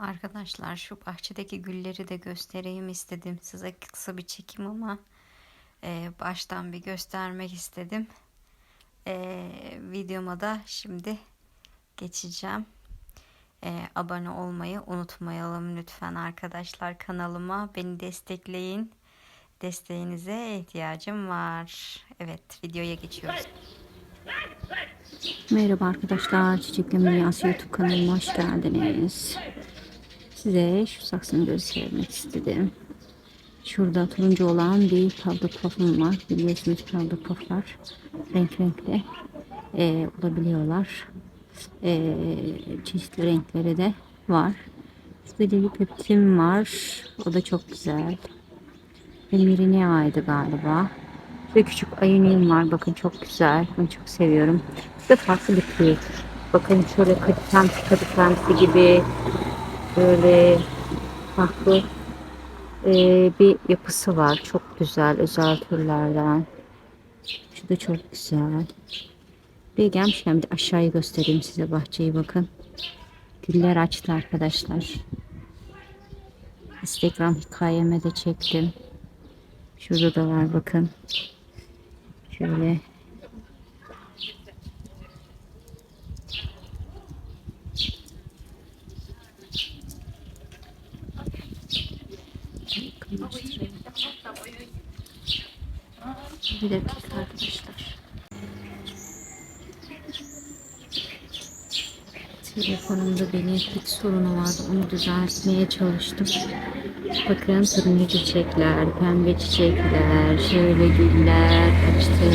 Arkadaşlar şu bahçedeki gülleri de göstereyim istedim. Size kısa bir çekim ama e, baştan bir göstermek istedim. E, videoma da şimdi geçeceğim. E, abone olmayı unutmayalım lütfen arkadaşlar kanalıma. Beni destekleyin. Desteğinize ihtiyacım var. Evet videoya geçiyoruz. Merhaba arkadaşlar, Çiçekli Dünyası YouTube kanalıma hoş geldiniz. Size şu saksını göstermek istedim. Şurada turuncu olan bir kaldı pofum var. Biliyorsunuz kaldı poflar renk renkli e, olabiliyorlar. E, çeşitli renkleri de var. Şurada bir peptim var. O da çok güzel. Ve Mirinea'ydı galiba. Ve küçük ayınım var. Bakın çok güzel. Bunu çok seviyorum. Da farklı bir tür. Bakın şöyle kaditemsi kaditemsi gibi böyle farklı e, bir yapısı var. Çok güzel. Özel türlerden. Şu da çok güzel. Buraya gelmişken bir de aşağıyı göstereyim size bahçeyi bakın. Güller açtı arkadaşlar. Instagram hikayeme de çektim. Şurada da var bakın. Şöyle. Bir dakika arkadaşlar. Telefonumda benim pik sorunu vardı. Onu düzeltmeye çalıştım. Bakın turuncu çiçekler, pembe çiçekler, şöyle güller açtı.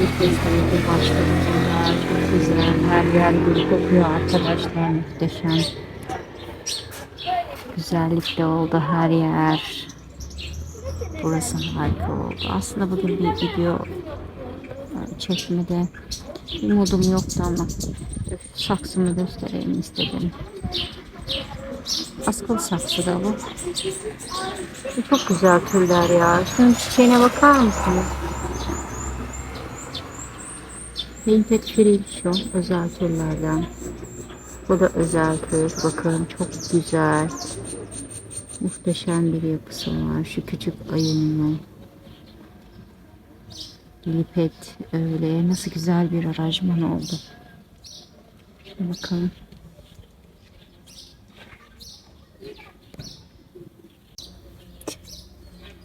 Bir kesinlikle başladı bunlar. Çok güzel. Her yer gül kokuyor arkadaşlar. Muhteşem. Güzellikle oldu her yer. Burası harika oldu. Aslında bugün bir video çekmede bir modum yoktu ama saksımı göstereyim istedim. Askılı saksı da bu. Bu Çok güzel türler ya. Şunun çiçeğine bakar mısınız? Painted Frill özel türlerden. Bu da özel tür. Bakın çok güzel. Muhteşem bir yapısı var. Şu küçük ayınlı. Lipet öyle. Nasıl güzel bir aranjman oldu. Şuna bakalım.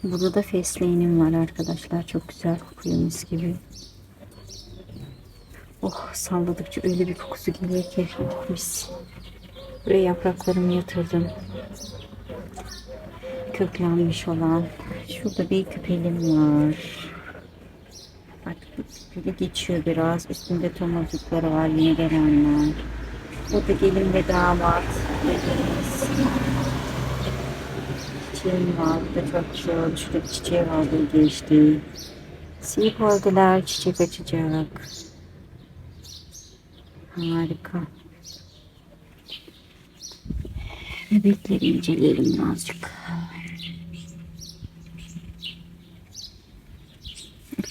Burada da fesleğenim var arkadaşlar. Çok güzel kokuyor mis gibi. Oh salladıkça öyle bir kokusu geliyor ki mis. Buraya yapraklarımı yatırdım. Köklenmiş olan. Şurada bir küpelim var. Artık böyle geçiyor biraz. Üstünde tomurcukları var yine gelenler. Burada gelin ve damat. çiçeğim var. Bu da çok güzel. Şurada çiçeği vardı geçti. Siyip oldular. Çiçek açacak. Harika. Bebekleri inceleyelim azıcık.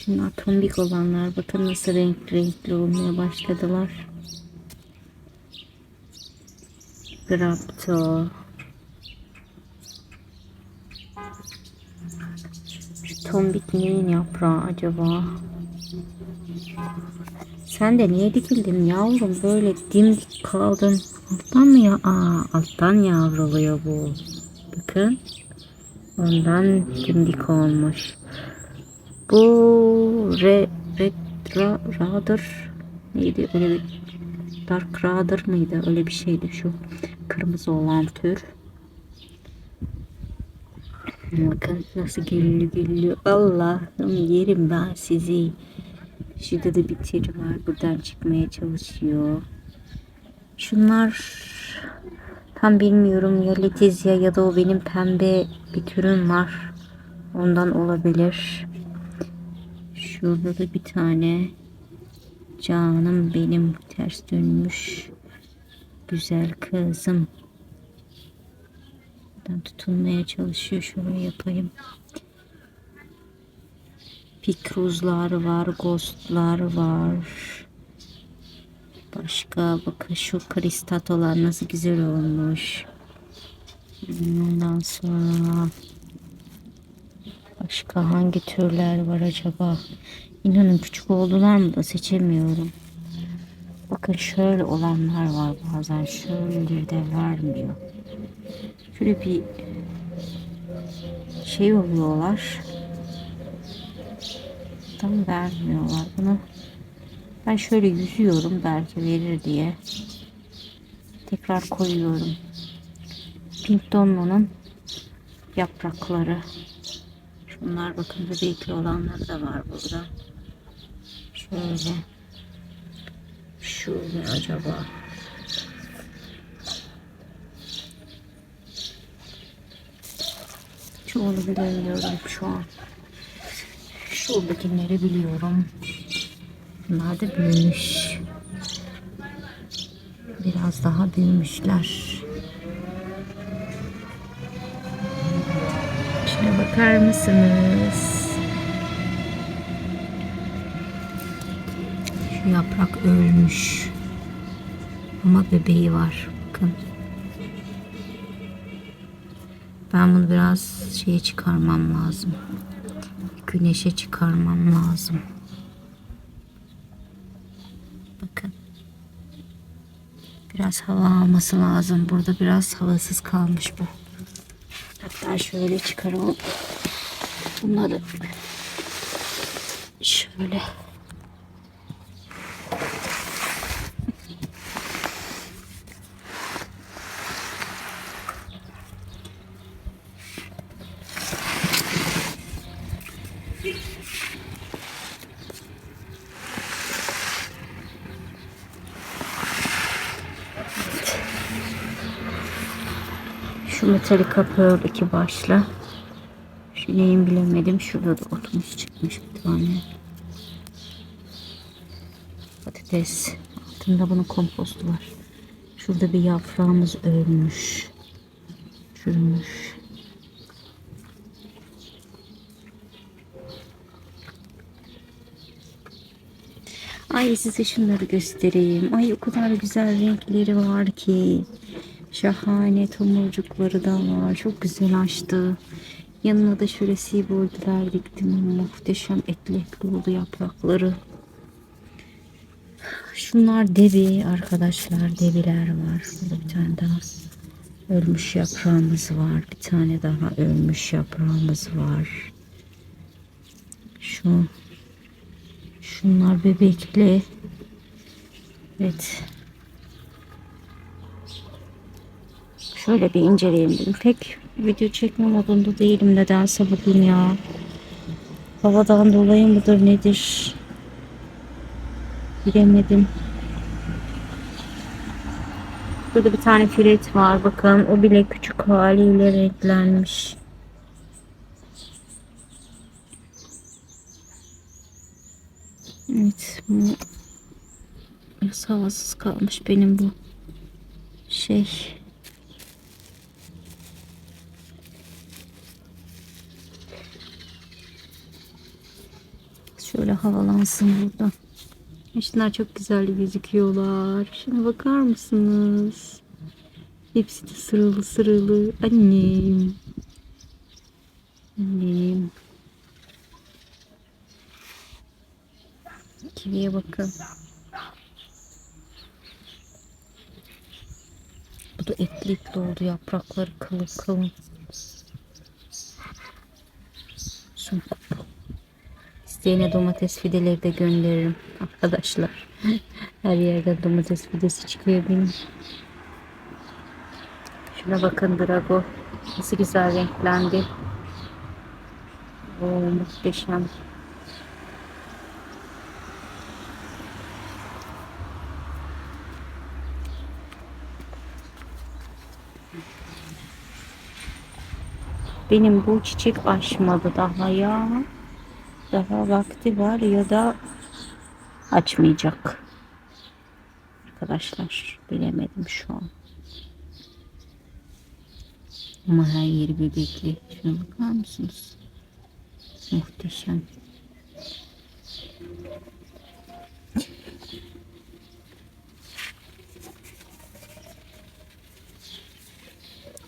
Şunlar tombik olanlar. Bakın nasıl renkli renkli olmaya başladılar. Grapto. Tombik neyin yaprağı acaba? Sen de niye dikildin yavrum? Böyle dimdik kaldın. Alttan mı ya? Aa, alttan yavruluyor bu. Bakın. Ondan dimdik olmuş. Bu re, red ra, radır neydi? Öyle bir dark radır mıydı? Öyle bir şeydi şu kırmızı olan tür. Bakın nasıl güllü güllü. Allah'ım yerim ben sizi. Şurada da bir tür var. Buradan çıkmaya çalışıyor. Şunlar tam bilmiyorum ya Letizia ya da o benim pembe bir türüm var. Ondan olabilir. Şurada da bir tane canım benim ters dönmüş güzel kızım. Buradan tutunmaya çalışıyor. Şöyle yapayım. Pikruzlar var, ghostlar var. Başka bakın şu kristatolar nasıl güzel olmuş. Ondan sonra başka hangi türler var acaba? İnanın küçük oldular mı da seçemiyorum. Bakın şöyle olanlar var bazen şöyle de vermiyor. Şöyle bir şey oluyorlar. Tam vermiyorlar bunu. Ben şöyle yüzüyorum belki verir diye. Tekrar koyuyorum. Pink Donlo'nun yaprakları. Şunlar bakın bebekli olanları da var burada. Şöyle. Ne acaba? Çoğunu bilemiyorum şu an. Şuradakileri biliyorum. Bunlar da büyümüş. Biraz daha büyümüşler. Şuna bakar mısınız? Şu yaprak ölmüş. Ama bebeği var. Bakın. Ben bunu biraz şeye çıkarmam lazım. Güneşe çıkarmam lazım. Bakın. Biraz hava alması lazım. Burada biraz havasız kalmış bu. Hatta şöyle çıkaralım. Bunları şöyle Metallica Pearl iki başlı. Şu neyin bilemedim. Şurada da oturmuş çıkmış bir tane. Patates. Altında bunun kompostu var. Şurada bir yaprağımız ölmüş. Çürümüş. Ay size şunları göstereyim. Ay o kadar güzel renkleri var ki. Şahane tomurcukları da var. Çok güzel açtı. Yanına da şöyle seaboard'lar diktim. Muhteşem etli etli oldu yaprakları. Şunlar debi arkadaşlar. Debiler var. Burada bir tane daha ölmüş yaprağımız var. Bir tane daha ölmüş yaprağımız var. Şu Şunlar bebekli. Evet. Şöyle bir inceleyelim dedim. Pek video çekme modunda değilim nedense bugün ya. Havadan dolayı mıdır nedir? Bilemedim. Burada bir tane filet var. Bakın o bile küçük haliyle renklenmiş. Evet. Bu havasız kalmış benim bu şey. Şöyle havalansın burada. Şunlar çok güzel gözüküyorlar. Şuna bakar mısınız? Hepsi de sıralı sıralı. Annem. Annem. Kiviye bakın. Bu da etli etli oldu. Yaprakları kılı kılı. İsteyene domates fideleri de gönderirim arkadaşlar. Her yerde domates fidesi çıkıyor benim. Şuna bakın Drago. Nasıl güzel renklendi. Oo, muhteşem. Benim bu çiçek açmadı daha ya. Daha vakti var ya da açmayacak. Arkadaşlar bilemedim şu an. Ama her yeri bebekli. Şuna bakar mısınız? Muhteşem.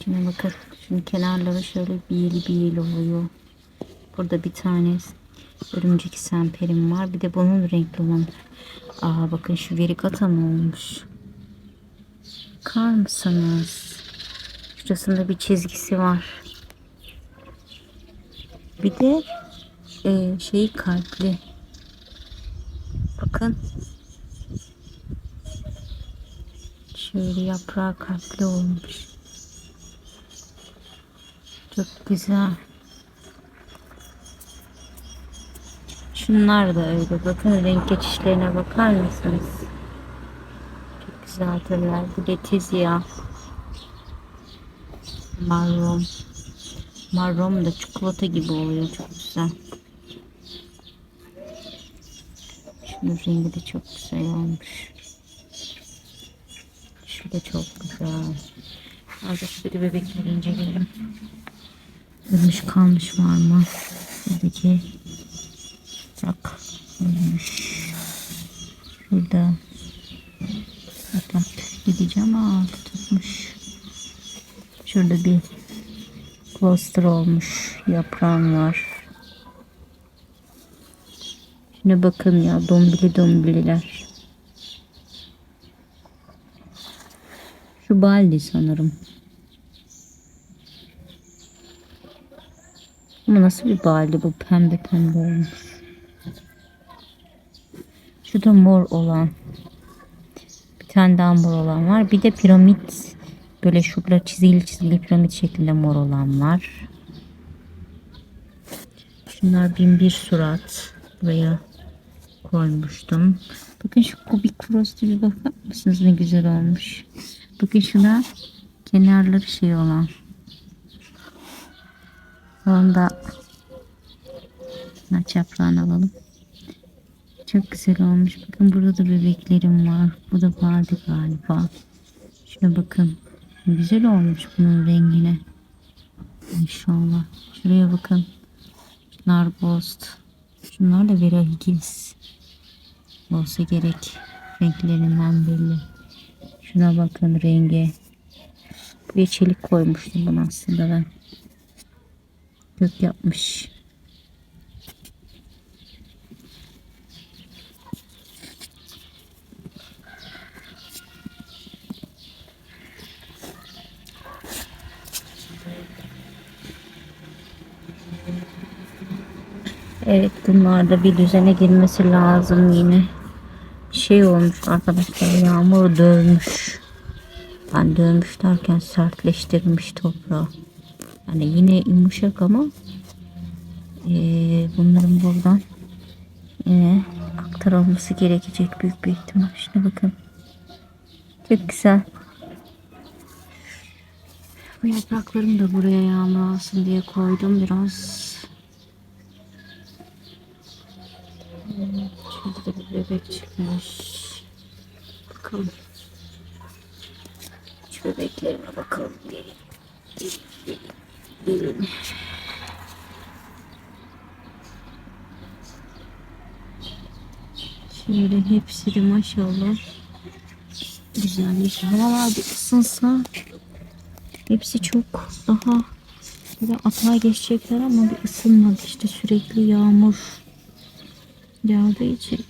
Şuna bakın. Şunun kenarları şöyle biyeli biyeli oluyor. Burada bir tane örümcek semperim var. Bir de bunun renkli olan. Aa bakın şu verigata mı olmuş? Bakar mısınız? Şurasında bir çizgisi var. Bir de e, şey kalpli. Bakın. Şöyle yaprağı kalpli olmuş. Çok güzel. Şunlar da öyle. Bakın renk geçişlerine bakar mısınız? Çok güzel türler. Bu letizia. Marron. Marron da çikolata gibi oluyor. Çok güzel. Şunun rengi de çok güzel olmuş. Şu da çok güzel. Azıcık şöyle bebekleri inceleyelim. Ölmüş kalmış var mı? Buradaki. Şurada bak gideceğim aa tutmuş. Şurada bir cluster olmuş yaprağım var. Şuna bakın ya dombili dombililer. Şu baldi sanırım. Ama nasıl bir baldi bu pembe pembe olmuş. Şu da mor olan. Bir tane daha mor olan var. Bir de piramit böyle şurada çizgili çizgili piramit şeklinde mor olan var. Şunlar bin bir surat. Buraya koymuştum. Bakın şu kubik frost'e bir bakar mısınız ne güzel olmuş. Bakın şuna kenarları şey olan. Şuna çaprağını alalım. Çok güzel olmuş. Bakın burada da bebeklerim var. Bu da vardı galiba. Şuna bakın. Güzel olmuş bunun rengine. İnşallah. Şuraya bakın. Şunlar Ghost. Şunlar da Vera Higgins. Olsa gerek. Renklerinden belli. Şuna bakın rengi. Bir çelik koymuştum bunu aslında ben. Gök yapmış. Evet bunlar da bir düzene girmesi lazım yine. Şey olmuş arkadaşlar yağmur dövmüş. Ben dövmüş derken sertleştirmiş toprağı. Yani yine yumuşak ama eee, bunların buradan yine aktarılması gerekecek büyük bir ihtimal. Şuna bakın. Çok güzel. Bu yapraklarımı da buraya yağmur alsın diye koydum biraz. Evet, Şurada da bir bebek çıkmış. Bakalım. Şu bebeklerime bakalım. Gelin. Gelin. Şöyle hepsi de maşallah. Güzelmiş. Havalar bir ısınsa hepsi çok daha böyle atağa geçecekler ama bir ısınmadı. İşte sürekli yağmur yağdığı için.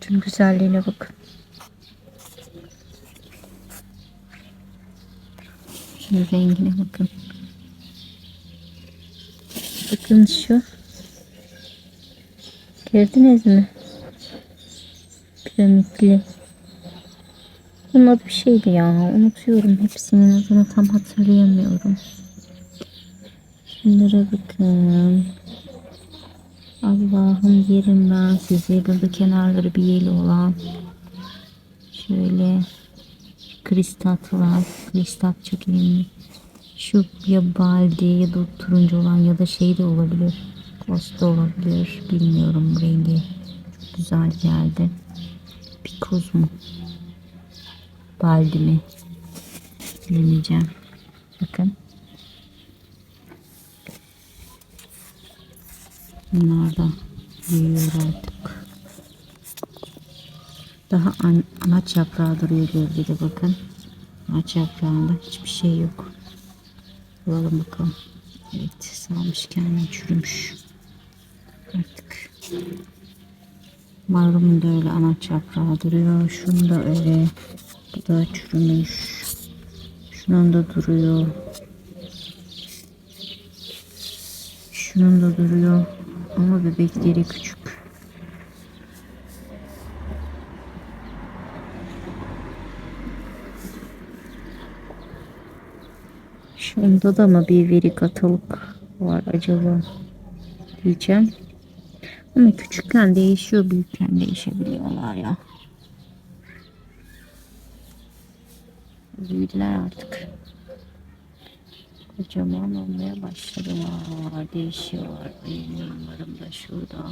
Tüm güzelliğine bakın. Şunun rengine bakın. Bakın şu. Gördünüz mü? Piramitli. Bunun adı bir şeydi ya. Unutuyorum hepsinin adını tam hatırlayamıyorum. Şunlara bakın. Allah'ım yerim ben sizi. Burada kenarları bir yeli olan. Şöyle kristat var. Kristat çok önemli. Şu ya baldi ya da turuncu olan ya da şey de olabilir. Kost da olabilir. Bilmiyorum rengi. Çok güzel geldi. Pikoz mu? Baldi mi? Bilemeyeceğim. Bakın. Bunlar da büyüyor artık. Daha an, anaç yaprağı duruyor gölgede bakın. Ağaç yaprağında hiçbir şey yok. Bulalım bakalım. Evet salmış kendini çürümüş. Artık. Marrumun da öyle anaç yaprağı duruyor. Şunu da öyle. Bu da çürümüş. Şunun da duruyor. Şunun da duruyor. Bebekleri küçük. Şunda da mı bir veri katılık var acaba diyeceğim. Ama küçükken değişiyor, büyükken değişebiliyorlar ya. Büyüdüler artık. Kocaman olmaya başladılar. Değişiyorlar. Benim yanlarım da şurada.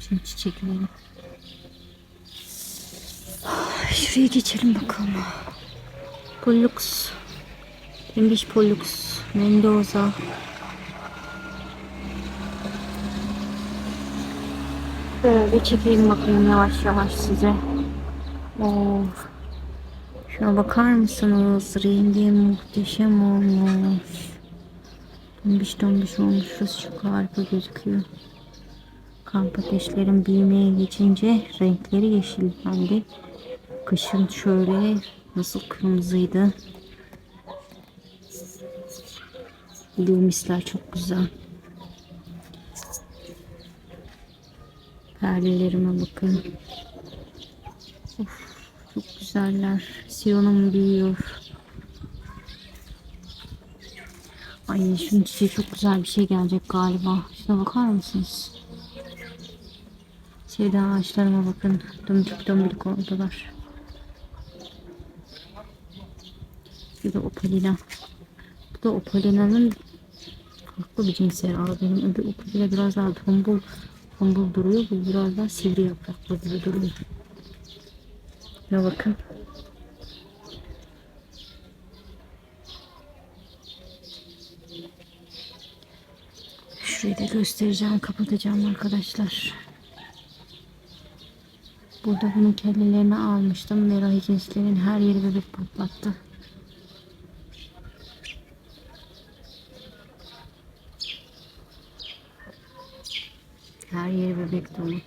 Şimdi çiçekleri. Şuraya geçelim bakalım. Pollux. English Pollux. Mendoza. Böyle çekeyim bakayım yavaş yavaş size. Of. Şuna bakar mısınız? Rengi muhteşem olmuş. Tombiş tombiş olmuş. Çok harika gözüküyor. Kamp ateşlerin büyümeye geçince renkleri yeşillendi. Kışın şöyle nasıl kırmızıydı. Lumisler çok güzel. Perdelerime bakın. Of, çok güzeller. Siyonum büyüyor. Ay şunun çiçeği çok güzel bir şey gelecek galiba. Şuna bakar mısınız? Şeyden ağaçlarıma bakın. Dömcük dömcük oldular. Bir de opalina. Bu da opalina'nın farklı bir cinsi herhalde. Benim öbür opalina biraz daha tombul, tombul duruyor. Bu biraz daha sivri yapraklı gibi duruyor. Şuna bakın. Şurayı da göstereceğim, kapatacağım arkadaşlar. Burada bunun kellelerini almıştım. Merahi cinslerin her yeri bebek patlattı. Her yeri bebek dolu.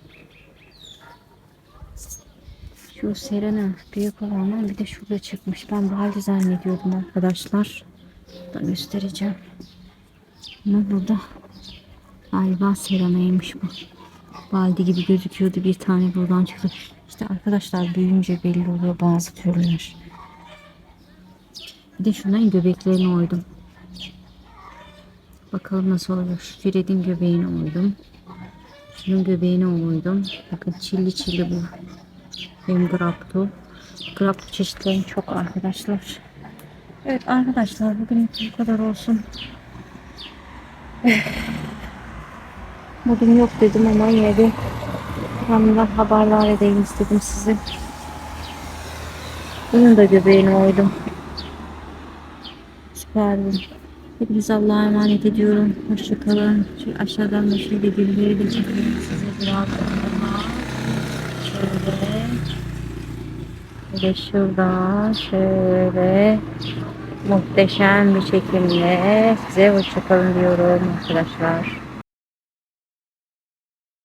Şu Serena büyük olanlar bir de şurada çıkmış. Ben Baldi zannediyordum arkadaşlar. Da göstereceğim. Ama burada galiba Serena'ymış bu. Baldi gibi gözüküyordu. Bir tane buradan çıktı. İşte arkadaşlar büyüyünce belli oluyor bazı türler. Bir de şunların göbeklerini oydum. Bakalım nasıl oluyor. Şu Fred'in göbeğini oydum. Şunun göbeğini oydum. Bakın çilli çilli bu. Benim grapto. Grapto çeşitlerim çok arkadaşlar. Evet arkadaşlar bugün bu kadar olsun. Bugün yok dedim ama yine de Hamdan haberdar edeyim istedim sizi. Bunun da göbeğini oydum. Süperdi. Hepinize Allah'a emanet ediyorum. Hoşçakalın. Şu aşağıdan da şöyle gülleri de size biraz daha. Şöyle. Ve şuradan şöyle muhteşem bir çekimle size hoşçakalın diyorum arkadaşlar.